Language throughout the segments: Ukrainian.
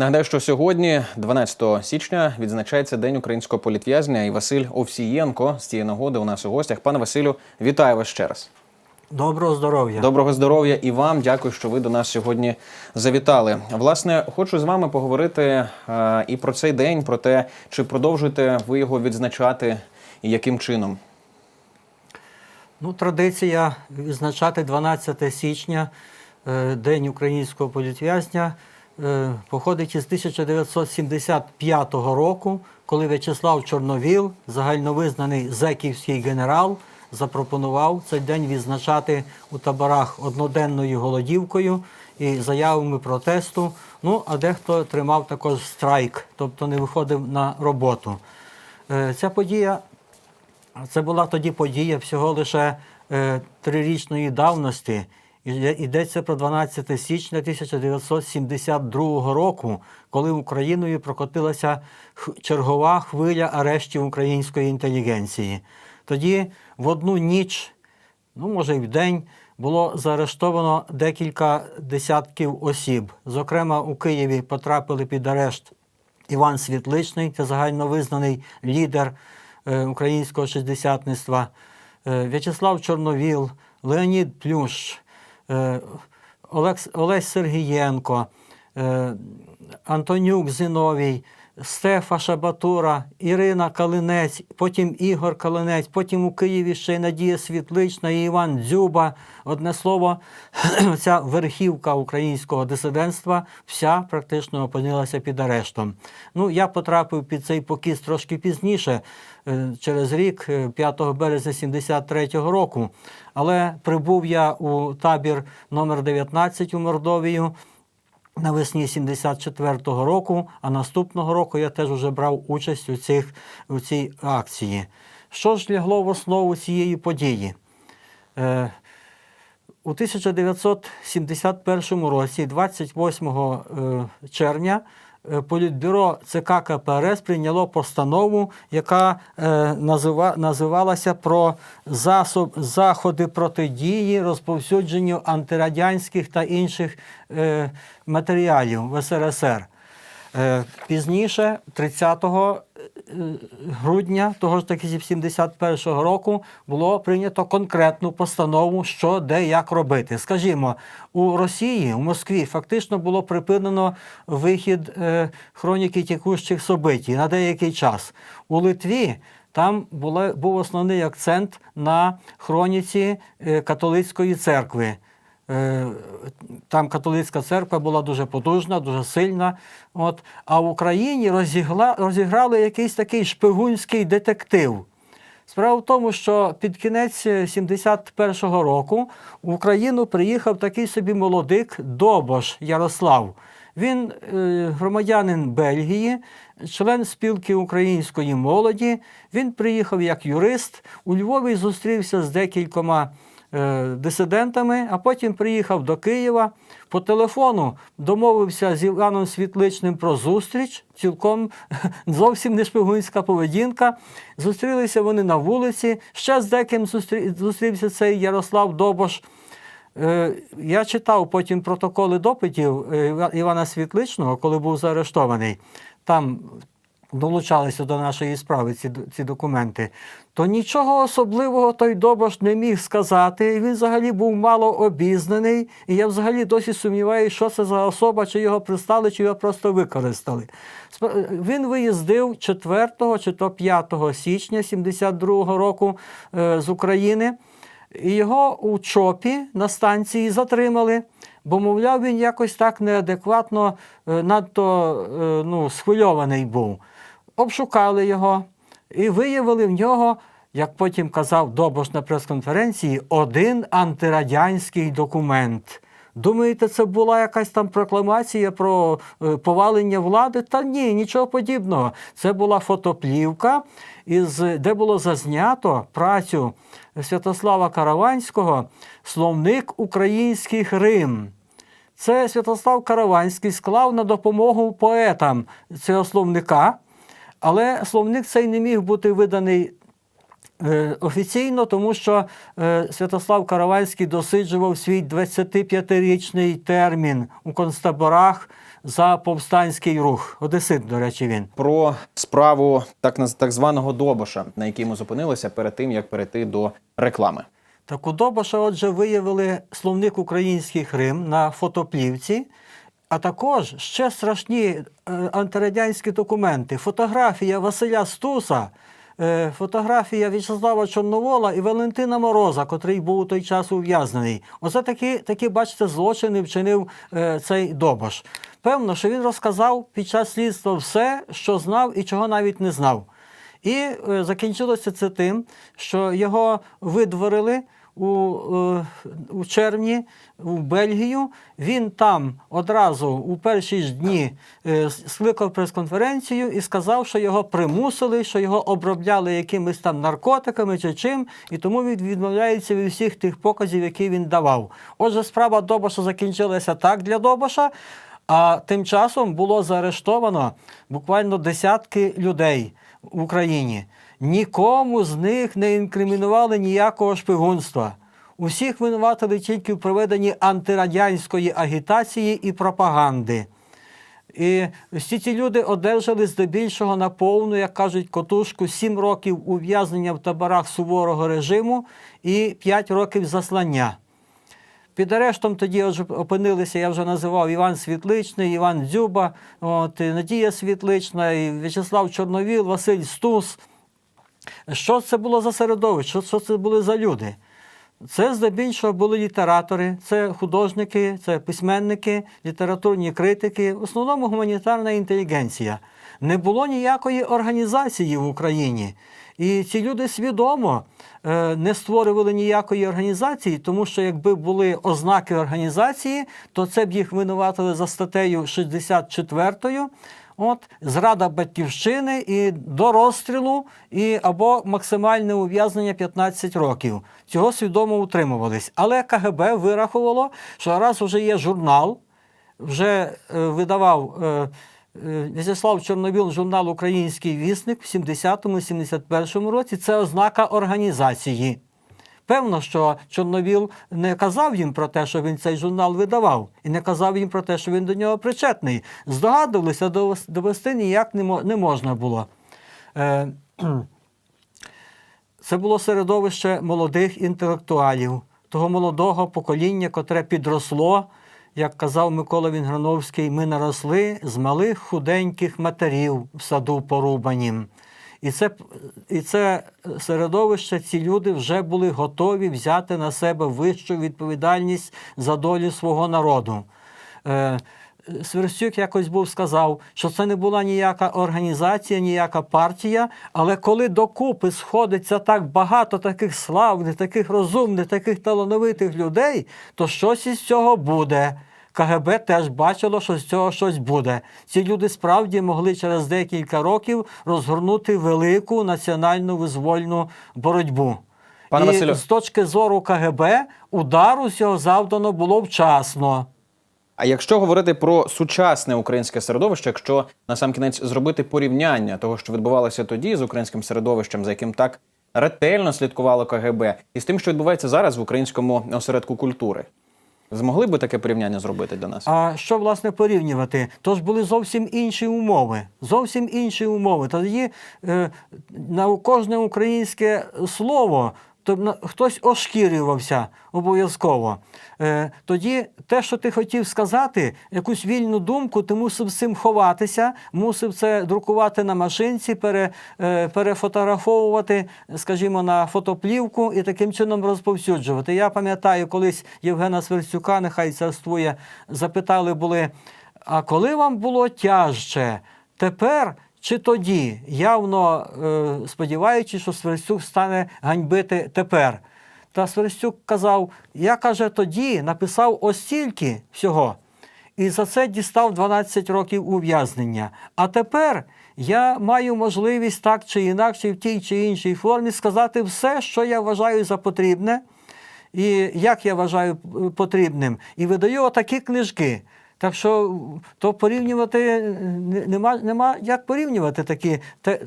Нагадаю, що сьогодні, 12 січня, відзначається День українського політв'язня і Василь Овсієнко з цієї нагоди у нас у гостях. Пане Василю, вітаю вас ще раз. Доброго здоров'я. Доброго здоров'я і вам. Дякую, що ви до нас сьогодні завітали. Власне, хочу з вами поговорити е, і про цей день, про те, чи продовжуєте ви його відзначати і яким чином. Ну, традиція відзначати 12 січня, е, День українського політв'язня, походить із 1975 року, коли В'ячеслав Чорновіл, загальновизнаний зеківський генерал, запропонував цей день відзначати у таборах одноденною голодівкою і заявами протесту. Ну, а дехто тримав також страйк, тобто не виходив на роботу. Е, Ця подія це була тоді подія всього лише е, трирічної давності. Йдеться про 12 січня 1972 року, коли Україною прокотилася чергова хвиля арештів української інтелігенції. Тоді в одну ніч, ну може й в день, було заарештовано декілька десятків осіб. Зокрема, у Києві потрапили під арешт Іван Світличний, це загальновизнаний лідер е, українського шістдесятництва, е, В'ячеслав Чорновіл, Леонід Плющ, Олесь Сергієнко, е, Антонюк Зиновій, Стефа Шабатура, Ірина Калинець, потім Ігор Калинець, потім у Києві ще й Надія Світлична і Іван Дзюба. Одне слово, ця верхівка українського дисидентства вся практично опинилася під арештом. Ну, я потрапив під цей покіс трошки пізніше, е, через рік, е, 5 березня 73-го року. Але прибув я у табір номер 19 у Мордовію навесні 74-го року, а наступного року я теж вже брав участь у, цих, у цій акції. Що ж лягло в основу цієї події? Е, у 1971 році, 28 е, червня, Політбюро ЦК КПРС прийняло постанову, яка е, називалася про засоб, заходи протидії розповсюдженню антирадянських та інших е, матеріалів в СРСР. Е, Пізніше, 30 е, грудня того ж таки 71-го року, було прийнято конкретну постанову, що де як робити. Скажімо, у Росії, у Москві, фактично було припинено вихід е, хроніки текущих событий на деякий час. У Литві там була, був основний акцент на хроніці католицької церкви. Е, Там католицька церква була дуже потужна, дуже сильна. От. А в Україні розігла, розіграли якийсь такий шпигунський детектив. Справа в тому, що під кінець 71-го року в Україну приїхав такий собі молодик Добош Ярослав. Він е, громадянин Бельгії, член спілки української молоді. Він приїхав як юрист. У Львові зустрівся з декількома дисидентами, а потім приїхав до Києва. По телефону домовився з Іваном Світличним про зустріч, цілком зовсім не шпигунська поведінка. Зустрілися вони на вулиці. Ще з деким зустрі- зустрівся цей Ярослав Добош. Е, Я читав потім протоколи допитів е, Івана Світличного, коли був заарештований. Там долучалися до нашої справи ці, ці документи. То нічого особливого той Добош не міг сказати. Він взагалі був мало обізнаний. І я взагалі досі сумніваюся, що це за особа, чи його пристали, чи його просто використали. Він виїздив 4 чи то 5 січня 72 року е, з України. І його у ЧОПі на станції затримали, бо, мовляв, він якось так неадекватно, е, надто е, ну, схвильований був. Обшукали його і виявили в нього, як потім казав Добош на прес-конференції, один антирадянський документ. Думаєте, це була якась там прокламація про е, повалення влади? Та ні, нічого подібного. Це була фотоплівка, із, де було зазнято працю Святослава Караванського Словник українських Рим. Це Святослав Караванський склав на допомогу поетам цього словника, але словник цей не міг бути виданий Е, Офіційно, тому що е, Святослав Караванський досиджував свій 25-річний термін у концтаборах за повстанський рух. Одесит, до речі, він. Про справу так, так званого Добоша, на якій ми зупинилися перед тим, як перейти до реклами. Так у Добоша, отже, виявили словник українських Рим на фотоплівці, а також ще страшні е, антирадянські документи. Фотографія Василя Стуса, е, фотографія В'ячеслава Чорновола і Валентина Мороза, котрий був у той час ув'язнений. Оце такі, такі бачите, злочини вчинив е, цей Добош. Певно, що він розказав під час слідства все, що знав і чого навіть не знав. І закінчилося це тим, що його видворили у, е, у червні в Бельгію. Він там одразу у перші ж дні е, скликав прес-конференцію і сказав, що його примусили, що його обробляли якимись там наркотиками чи чим, і тому він відмовляється від всіх тих показів, які він давав. Отже, справа Добоша закінчилася так для Добоша. А тим часом було заарештовано буквально десятки людей в Україні. Нікому з них не інкримінували ніякого шпигунства. Усіх винуватили тільки в проведенні антирадянської агітації і пропаганди. І всі ці люди одержали здебільшого на повну, як кажуть, котушку 7 років ув'язнення в таборах суворого режиму і 5 років заслання. Під арештом тоді опинилися, я вже називав Іван Світличний, Іван Дзюба, от, і Надія Світлична, і В'ячеслав Чорновіл, Василь Стус. Що це було за середовище? Що, це були за люди? Це здебільшого були літератори, це художники, це письменники, літературні критики, в основному гуманітарна інтелігенція. Не було ніякої організації в Україні. І ці люди свідомо е, не створювали ніякої організації, тому що якби були ознаки організації, то це б їх винуватили за статтею 64 От зрада батьківщини і до розстрілу, і або максимальне ув'язнення 15 років. Цього свідомо утримувались. Але КГБ вирахувало, що раз вже є журнал, вже е, видавав е, В'ячеслав Чорновіл журнал Український вісник в 70-71 році. Це ознака організації. Певно, що Чорновіл не казав їм про те, що він цей журнал видавав, і не казав їм про те, що він до нього причетний. Здогадувалися, довес- довести ніяк не можна було. Е. Це було середовище молодих інтелектуалів, того молодого покоління, котре підросло, як казав Микола Вінграновський, ми наросли з малих худеньких матерів в саду порубанім. І це, і це середовище, ці люди вже були готові взяти на себе вищу відповідальність за долю свого народу. Е, Сверстюк якось був сказав, що це не була ніяка організація, ніяка партія, але коли докупи сходиться так багато таких славних, таких розумних, таких талановитих людей, то щось із цього буде. КГБ теж бачило, що з цього щось буде. Ці люди справді могли через декілька років розгорнути велику національну визвольну боротьбу. Пане І Василю. з точки зору КГБ удару з цього завдано було вчасно. А якщо говорити про сучасне українське середовище, якщо насамкінець зробити порівняння того, що відбувалося тоді з українським середовищем, за яким так ретельно слідкувало КГБ, і з тим, що відбувається зараз в українському осередку культури, змогли би таке порівняння зробити для нас? А що власне порівнювати? Тож були зовсім інші умови. Зовсім інші умови. Тоді е, на кожне українське слово то на- хтось ошкірювався обов'язково. Е, тоді те, що ти хотів сказати, якусь вільну думку, ти мусив з цим ховатися, мусив це друкувати на машинці, пере, е, перефотографовувати, скажімо, на фотоплівку і таким чином розповсюджувати. Я пам'ятаю, колись Євгена Сверстюка, нехай царствує, запитали були, а коли вам було тяжче? Тепер чи тоді? Явно е, сподіваючись, що Сверстюк стане ганьбити тепер. Та Сверстюк казав: я каже, тоді написав ось стільки всього. І за це дістав 12 років ув'язнення. А тепер я маю можливість так чи інакше, в тій чи іншій формі сказати все, що я вважаю за потрібне, і як я вважаю е, потрібним. І видаю отакі книжки. Так що то порівнювати е, нема, нема як порівнювати такі. Те,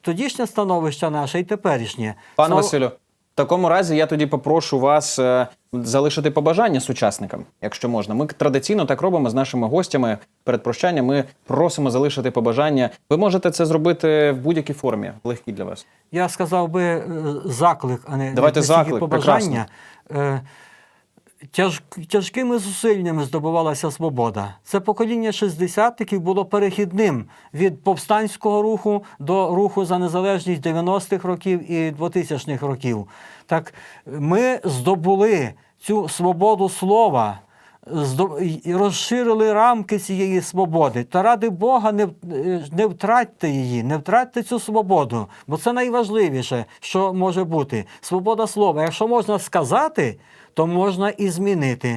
тодішнє становище наше і теперішнє. Пане Слава- Василю, в такому разі я тоді попрошу вас е, залишити побажання сучасникам, якщо можна. Ми традиційно так робимо з нашими гостями перед прощанням. Ми просимо залишити побажання. Ви можете це зробити в будь-якій формі, легкій для вас. Я сказав би е, заклик, а не Давайте не заклик, побажання. Е, Тяж, тяжкими зусиллями здобувалася свобода. Це покоління шістдесятників було перехідним від повстанського руху до руху за незалежність 90-х років і 2000-х років. Так ми здобули цю свободу слова, розширили рамки цієї свободи. Та ради Бога, не, не втратьте її, не втратьте цю свободу, бо це найважливіше, що може бути. Свобода слова. Якщо можна сказати, то можна і змінити.